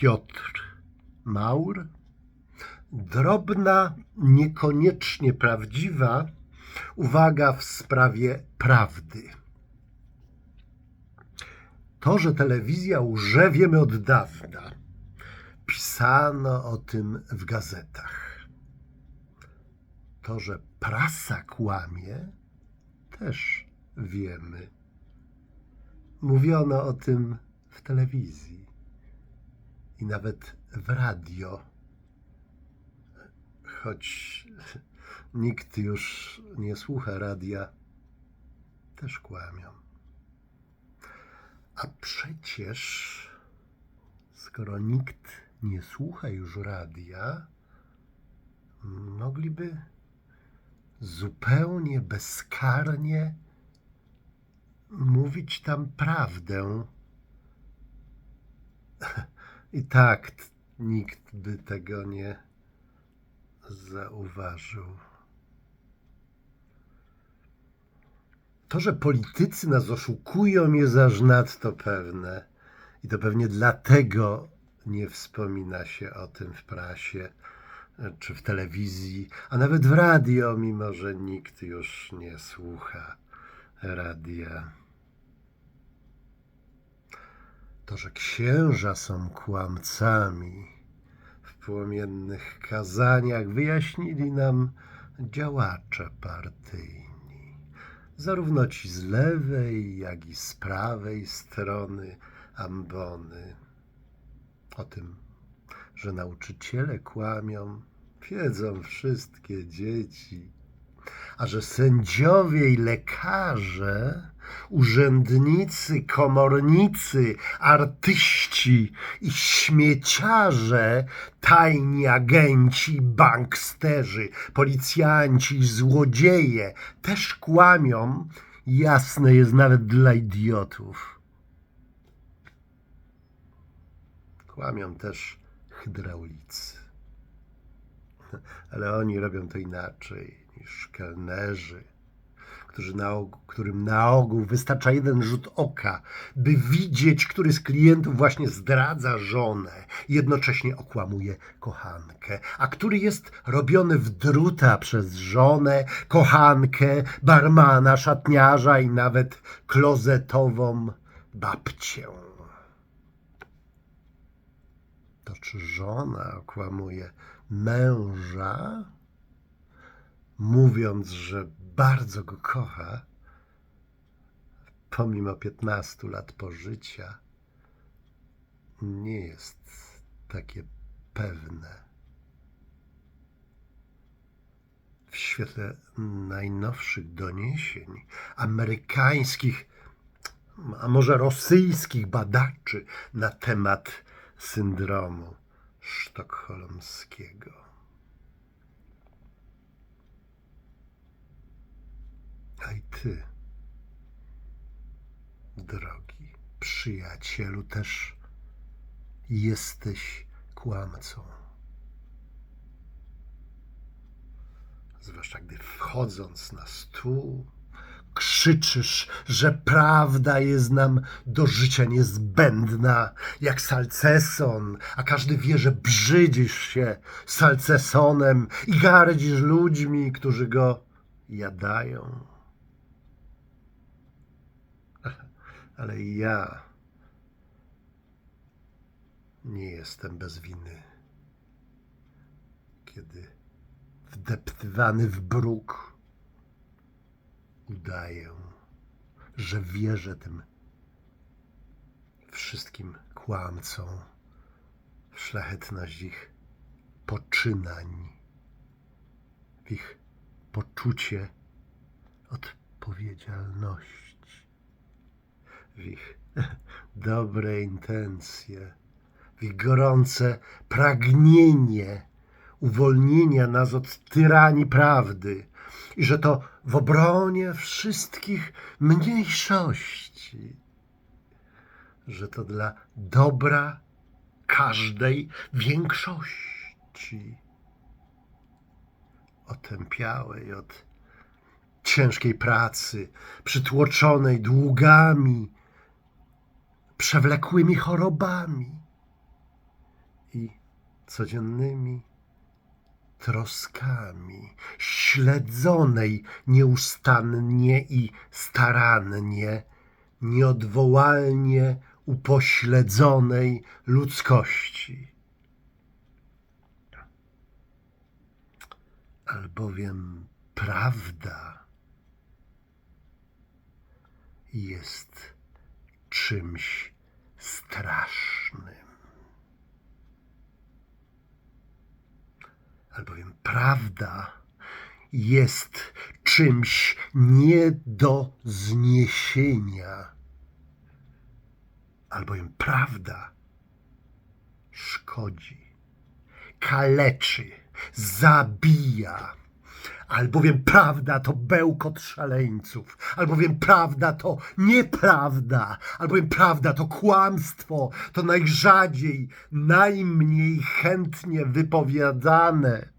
Piotr Maur. Drobna, niekoniecznie prawdziwa uwaga w sprawie prawdy. To, że telewizja łże, wiemy od dawna. Pisano o tym w gazetach. To, że prasa kłamie, też wiemy. Mówiono o tym w telewizji i nawet w radio. Choć nikt już nie słucha radia, też kłamią. A przecież, skoro nikt nie słucha już radia, mogliby zupełnie bezkarnie mówić tam prawdę. I tak nikt by tego nie zauważył. To, że politycy nas oszukują, jest aż nadto pewne. I to pewnie dlatego nie wspomina się o tym w prasie czy w telewizji, a nawet w radio, mimo że nikt już nie słucha radia. To, że księża są kłamcami, w płomiennych kazaniach wyjaśnili nam działacze partyjni, zarówno ci z lewej, jak i z prawej strony ambony. O tym, że nauczyciele kłamią, wiedzą wszystkie dzieci, a że sędziowie i lekarze, urzędnicy, komornicy, artyści i śmieciarze, tajni agenci, banksterzy, policjanci, złodzieje też kłamią, jasne jest nawet dla idiotów. Kłamią też hydraulicy. Ale oni robią to inaczej niż kelnerzy, którzy na ogół, którym na ogół wystarcza jeden rzut oka, by widzieć, który z klientów właśnie zdradza żonę jednocześnie okłamuje kochankę, a który jest robiony w druta przez żonę, kochankę, barmana, szatniarza i nawet klozetową babcię. To czy żona okłamuje męża, mówiąc, że bardzo go kocha, pomimo 15 lat pożycia, nie jest takie pewne. W świetle najnowszych doniesień amerykańskich, a może rosyjskich badaczy na temat syndromu sztokholmskiego. A i ty, drogi przyjacielu, też jesteś kłamcą. Zwłaszcza gdy wchodząc na stół, krzyczysz, że prawda jest nam do życia niezbędna, jak salceson, a każdy wie, że brzydzisz się salcesonem i gardzisz ludźmi, którzy go jadają. Ale ja nie jestem bez winy, kiedy wdeptywany w bruk udaję, że wierzę tym wszystkim kłamcom. W szlachetność ich poczynań, w ich poczucie odpowiedzialności, w ich dobre intencje, w ich gorące pragnienie uwolnienia nas od tyranii prawdy i że to w obronie wszystkich mniejszości, że to dla dobra każdej większości otępiałej od ciężkiej pracy, przytłoczonej długami, przewlekłymi chorobami, i codziennymi troskami, śledzonej nieustannie i starannie, nieodwołalnie upośledzonej ludzkości. Albowiem prawda jest czymś strasznym. Albowiem prawda jest czymś nie do zniesienia. Albowiem prawda szkodzi, kaleczy, zabija. Albowiem prawda to bełkot szaleńców, albowiem prawda to nieprawda, albowiem prawda to kłamstwo, to najrzadziej, najmniej chętnie wypowiadane